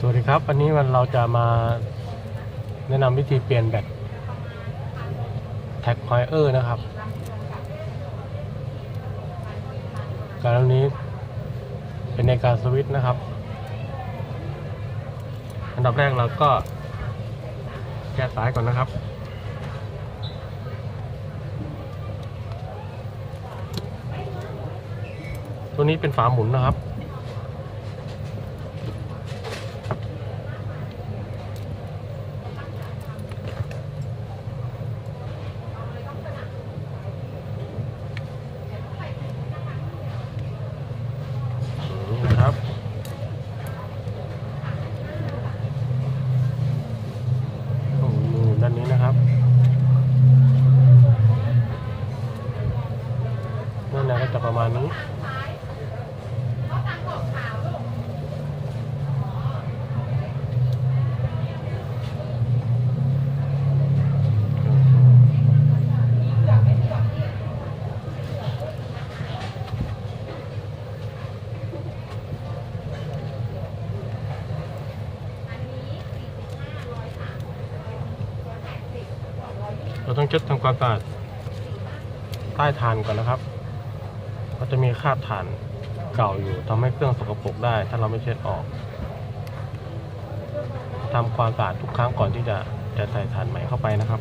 สวัสดีครับ วันนี้วันเราจะมาแนะนำวิธีเปลี่ยนแบตแท็กพอยเออร์นะครับ การนนี้เป็นในการสวิตช์นะครับ อันดับแรกเราก็แก้สายก่อนนะครับ ตัวนี้เป็นฝาหมุนนะครับ นี่นะครับ ตรงมือด้านนี้นะครับ นะก็จะประมาณนี้เราต้องเช็ดทำความสะอาดใต้ฐานก่อนนะครับ จะมีคราบถ่านเก่าอยู่ทำให้เครื่องสกปรกได้ ถ้าเราไม่เช็ดออกทำความสะอาดทุกครั้งก่อนที่จะจะใส่ถ่านใหม่เข้าไปนะครับ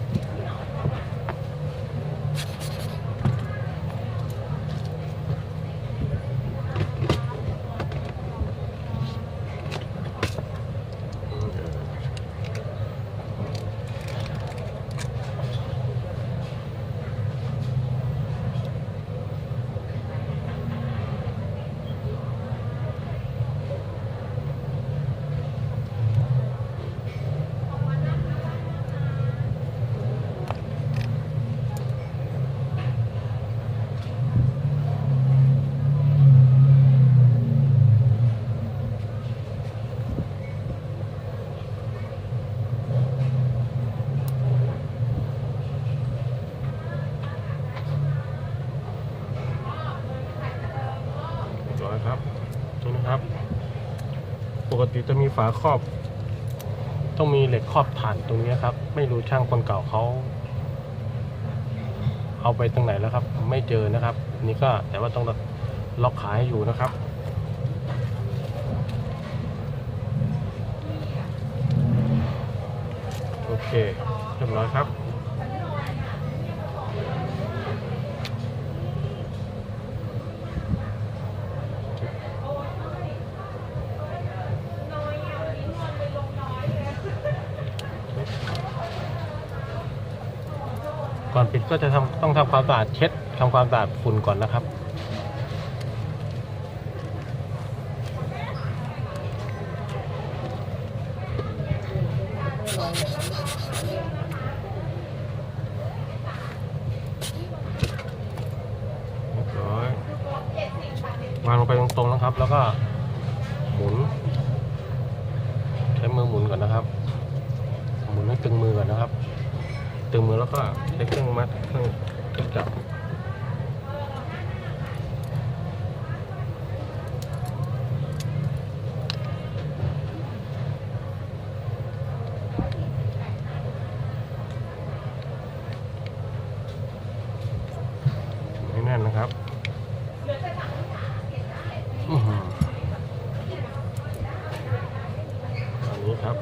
กติจะมีฝาครอบ ต้องมีเหล็กครอบฐานตรงนี้ครับ ไม่รู้ช่างคนเก่าเขาเอาไปตรงไหนแล้วครับ ไม่เจอนะครับ นี่ก็แต่ว่าต้องล็อกขายให้อยู่นะครับโอเคเรียบร้อยครับ ก่อนปิดก็จะทำต้องทำความสะอาดเช็ดทำความสะอาดฝุ่นก่อนนะครับเรียบร้อยวางลงไปตรงๆนะครับ แล้วก็หมุน ใช้มือหมุนก่อนนะครับ หมุนให้ตึงมือก่อนนะครับ ตึงมือแล้วก็ใช้เครื่องมัดเครื่องจับให้แน่นนะครับอื้อหือตอนนี้ครับ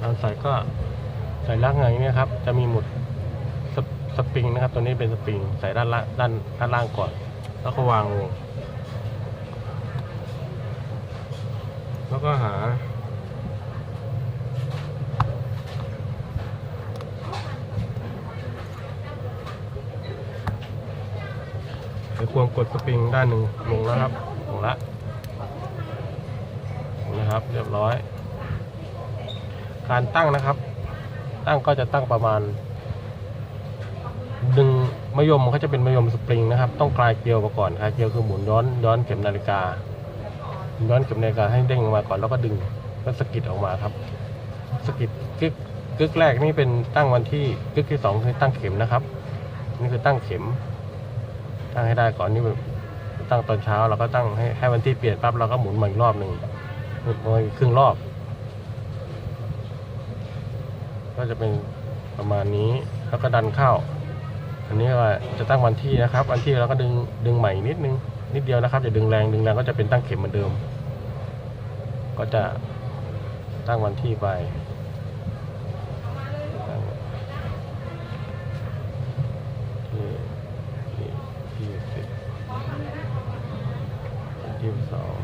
การ ใส่ก็ใส่ลักอย่างนี้นะครับ จะมีหมุดสปสปริงนะครับ ตัวนี้เป็นสปริง ใส่ด้านละด้านด้านล่างก่อน แล้วก็วางลง แล้วก็หาไขควงกดสปริงด้านหนึ่งลงแล้วครับลงละนะครับ เรียบร้อย การตั้งนะครับ ตั้งก็จะตั้งประมาณ ดึงมะยมเขาจะเป็นมะยมสปริงนะครับ ต้องคลายเกลียวมาก่อนคลายเกลียวคือหมุนย้อนย้อนเข็มนาฬิกา ย้อนเข็มนาฬิกาให้เด้งออกมาก่อนแล้วก็ดึงแล้วสกิดออกมาครับ สกิดกึกกึกแรกนี่เป็นตั้งวันที่กึกที่สองคือตั้งเข็มนะครับ นี่คือตั้งเข็ม ตั้งให้ได้ก่อนนี่แบบตั้งตอนเช้าเราก็ตั้งให้ให้วันที่เปลี่ยนปั๊บเราก็หมุนใหม่อีกรอบหนึ่งหมุนมาครึ่งรอบ ก็จะเป็นประมาณนี้แล้วก็ดันเข้า อันนี้ก็จะตั้งวันที่นะครับ วันที่เราก็ดึงดึงใหม่นิดนึงนิดเดียวนะครับอย่าดึงแรงดึงแรงก็จะเป็นตั้งเข็มเหมือนเดิม ก็จะตั้งวันที่ไปตั้งที่ที่ที่สิบที่สอง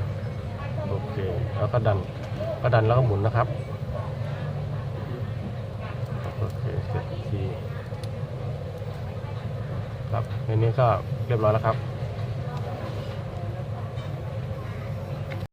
โอเคแล้วก็ดันก็ดันแล้วก็หมุนนะครับโอเคเสร็จที ครับในนี้ก็เรียบร้อยแล้วครับ